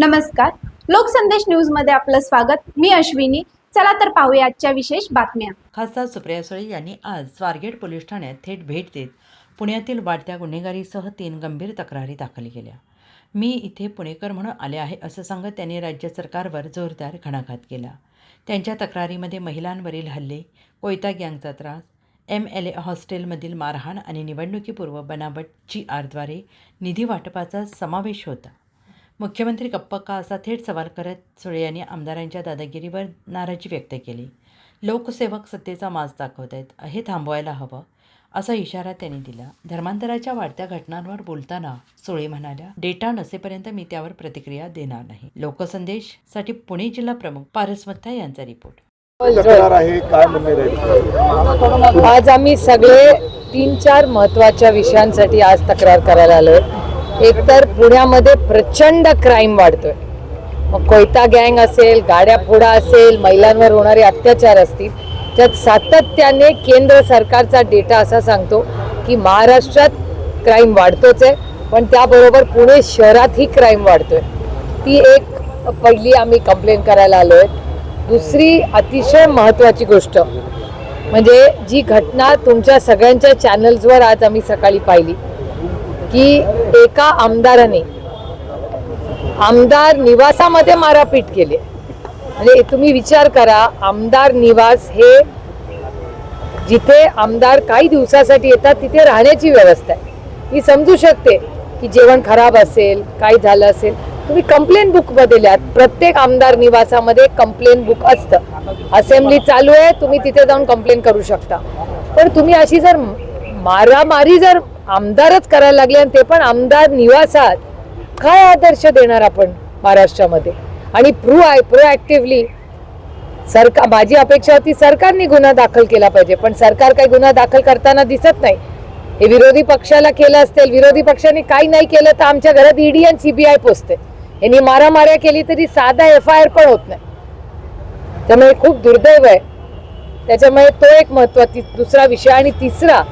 नमस्कार. लोकसंदेश न्यूजमध्ये आपलं स्वागत. मी अश्विनी. चला तर पाहूया आजच्या विशेष बातम्या. खासदार सुप्रिया सुळे यांनी आज स्वारगेट पोलीस ठाण्यात थेट भेट देत पुण्यातील वाढत्या गुन्हेगारीसह तीन गंभीर तक्रारी दाखल केल्या. मी इथे पुणेकर म्हणून आले आहे असं सांगत त्यांनी राज्य सरकारवर जोरदार घणाघात केला. त्यांच्या तक्रारीमध्ये महिलांवरील हल्ले कोयता गँगचा त्रास एम एल ए हॉस्टेलमधील मारहाण आणि निवडणुकीपूर्व बनावट जी आरद्वारे निधी वाटपाचा समावेश होता. मुख्यमंत्री गप्प का असा थेट सवाल करत सुळे यांनी आमदारांच्या दादागिरीवर नाराजी व्यक्त केली. लोकसेवक सत्तेचा माज दाखवत आहेत हे थांबवायला हवं असा इशारा त्यांनी दिला. धर्मांतराच्या वाढत्या घटनांवर बोलताना सुळे म्हणाल्या डेटा नसेपर्यंत मी त्यावर प्रतिक्रिया देणार नाही. लोकसंदेशसाठी पुणे जिल्हा प्रमुख पारस मत्था यांचा रिपोर्ट. आज आम्ही सगळे तीन चार महत्त्वाच्या विषयांसाठी आज तक्रार करायला आलोय. एकतर पुण्यामध्ये प्रचंड क्राईम वाढतोय. मग कोयता गँग असेल गाड्या फोडा असेल महिलांवर होणारे अत्याचार असतील त्यात सातत्याने केंद्र सरकारचा डेटा असा सांगतो की महाराष्ट्रात क्राईम वाढतोच आहे पण त्याबरोबर पुणे शहरातही क्राईम वाढतोय. ती एक पहिली आम्ही कंप्लेंट करायला आलो आहे. दुसरी अतिशय महत्त्वाची गोष्ट म्हणजे जी घटना तुमच्या सगळ्यांच्या चॅनल्सवर आज आम्ही सकाळी पाहिली की एका आमदाराने आमदार निवासामध्ये मारापीट केली. म्हणजे तुम्ही विचार करा आमदार निवास हे जिथे आमदार काही दिवसासाठी येतात तिथे राहण्याची व्यवस्था आहे. मी समजू शकते की जेवण खराब असेल काही झालं असेल तुम्ही कंप्लेंट बुकमध्ये लिहात प्रत्येक आमदार निवासामध्ये कंप्लेंट बुक असतं. असेंब्ली चालू आहे तुम्ही तिथे जाऊन कंप्लेंट करू शकता. पण तुम्ही अशी जर मारामारी जर आमदारच करायला लागले आणि ते पण आमदार निवासात काय आदर्श देणार आपण महाराष्ट्रामध्ये? आणि प्रू आय प्रोॲक्टिव्हली सरकार माझी अपेक्षा होती सरकारने गुन्हा दाखल केला पाहिजे पण सरकार काही गुन्हा दाखल करताना दिसत नाही. हे विरोधी पक्षाला केलं असतील विरोधी पक्षाने काही नाही केलं तर आमच्या घरात ईडी आणि सीबीआय पोचते. यांनी मारामाऱ्या केली तरी साधा एफ आय आर पण होत नाही. त्यामुळे खूप दुर्दैव आहे. त्याच्यामुळे तो एक महत्वाची दुसरा विषय आणि तिसरा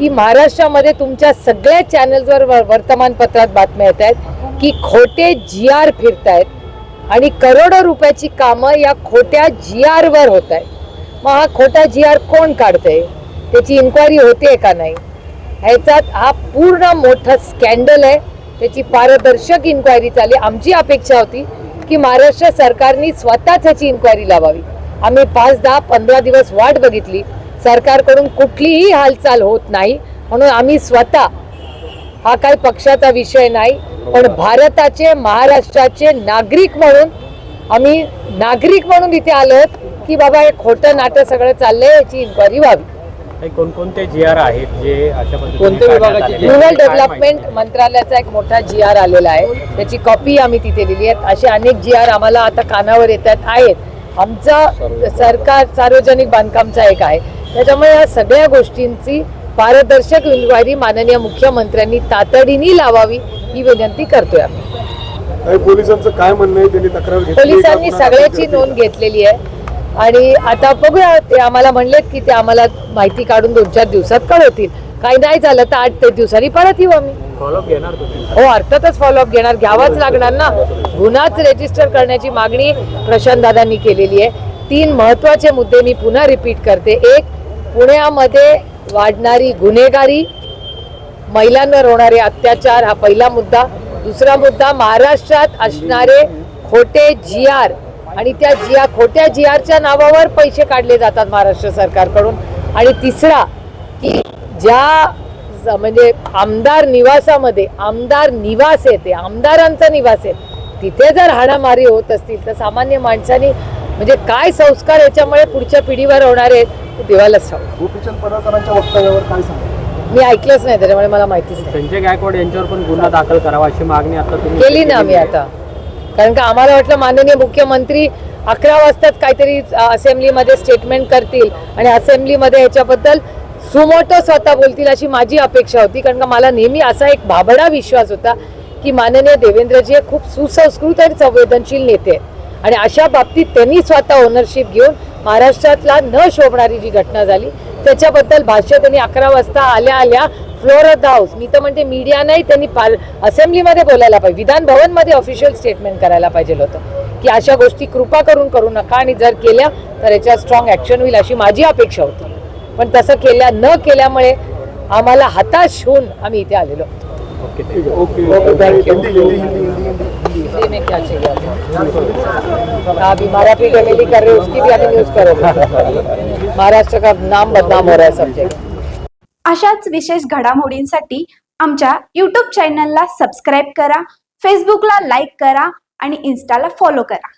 की महाराष्ट्रामध्ये तुमच्या सगळ्या चॅनल्सवर वर्तमानपत्रात बातम्या येत आहेत की खोटे जी आर फिरत आहेत आणि करोडो रुपयाची कामं या खोट्या जी आरवर होत आहेत मग हा खोटा जी आर कोण काढतंय? त्याची इन्क्वायरी होते का नाही? ह्याच्यात हा पूर्ण मोठा स्कॅन्डल आहे. त्याची पारदर्शक इन्क्वायरी चालली. आमची अपेक्षा होती की महाराष्ट्र सरकारने स्वतःच ह्याची इन्क्वायरी लावावी. आम्ही पाच दहा पंधरा दिवस वाट बघितली. सरकारकडून कुठलीही हालचाल होत नाही. म्हणून आम्ही स्वतः हा काही पक्षाचा विषय नाही पण भारताचे महाराष्ट्राचे नागरिक म्हणून आम्ही नागरिक म्हणून इथे आलोत की बाबा हे खोटं नाटक सगळं चाललंय याची इन्क्वायरी व्हावी. कोणकोणते जी आर आहेत? जे रुरल डेव्हलपमेंट? मंत्रालयाचा एक मोठा जी आर आलेला आहे. त्याची कॉपी आम्ही तिथे लिहिली आहे असे अनेक जी आर आम्हाला आता कानावर येतात आहेत. आमचा सरकार सार्वजनिक बांधकामचा एक आहे. त्याच्यामुळे या सगळ्या गोष्टींची पारदर्शक इन्क्वायरी माननीय मुख्यमंत्र्यांनी तातडीने लावावी ही विनंती करतोय आम्ही. पोलिसांचं काय म्हणणं आहे? त्यांनी तक्रार? पोलिसांनी सगळ्याची? नोंद घेतलेली आहे. आणि आता बघूया ते आम्हाला म्हणलेत की ते आम्हाला माहिती काढून दोन चार दिवसात कळवतील. काही नाही झालं तर आठ ते दिवसांनी परत येऊ आम्ही. घेणार हो अर्थातच फॉलोअप घेणार. घ्यावाच लागणार ना. गुन्हाच रेजिस्टर करण्याची मागणी प्रशांत दादांनी केलेली आहे. तीन महत्त्वाचे मुद्दे मी पुन्हा रिपीट करते. एक पुण्यामध्ये वाढणारी गुन्हेगारी महिलांवर होणारे अत्याचार हा पहिला मुद्दा. दुसरा मुद्दा महाराष्ट्रात असणारे खोटे जी आर आणि त्या जी आर खोट्या जी आरच्या नावावर पैसे काढले जातात महाराष्ट्र सरकारकडून. आणि तिसरा की ज्या म्हणजे आमदार निवासामध्ये आमदार निवास येते आमदारांचा निवास आहे तिथे जर हाणामारी होत असतील तर सामान्य माणसानी म्हणजे काय संस्कार याच्यामुळे पुढच्या पिढीवर होणार आहेत? देवालाच ठाऊक गोपीचंद पडळकरांच्या वक्तव्यावर काय सांगा मी ऐकलंच नाही त्याच्यामुळे मला माहितीच नाही. संजय गायकवाड यांच्यावर पण गुन्हा दाखल करावा अशी मागणी आता तुम्ही केली ना आम्ही आता. कारण का आम्हाला वाटलं माननीय मुख्यमंत्री अकरा वाजताच काहीतरी असेंब्लीमध्ये स्टेटमेंट करतील आणि असेंब्लीमध्ये ह्याच्याबद्दल सुमोटो स्वतः बोलतील अशी माझी अपेक्षा होती. कारण का मला नेहमी असा एक भाबडा विश्वास होता की माननीय देवेंद्रजी हे खूप सुसंस्कृत आणि संवेदनशील नेते आहेत. आणि अशा बाबतीत त्यांनी स्वतः ओनरशिप घेऊन महाराष्ट्रातला न शोभणारी जी घटना झाली त्याच्याबद्दल भाष्य त्यांनी अकरा वाजता आल्या आल्या फ्लोअर ऑफ द हाऊस. मी तर म्हणते मीडिया नाही त्यांनी पाल असेंब्लीमध्ये बोलायला पाहिजे. विधान भवनमध्ये ऑफिशियल स्टेटमेंट करायला पाहिजे होतं. की अशा गोष्टी कृपा करून करू नका आणि जर केल्या तर याच्यावर स्ट्रॉंग ॲक्शन होईल अशी माझी अपेक्षा होती. पण तसं केल्या न केल्यामुळे आम्हाला हताश होऊन आम्ही इथे आलेलो. ओके ठीक ओके हिंदी हिंदी में क्या चाहिए? आपको? आप हमारा पी एमएलए कर रहे हो उसकी भी अभी न्यूज करोगे। महाराष्ट्र का नाम बदनाम हो रहा है सब जगह। अशाच विशेष घडामोडींसाठी आमच्या यूट्यूब चॅनलला सबस्क्राईब करा फेसबुकला लाईक करा आणि इन्स्टाला फॉलो करा.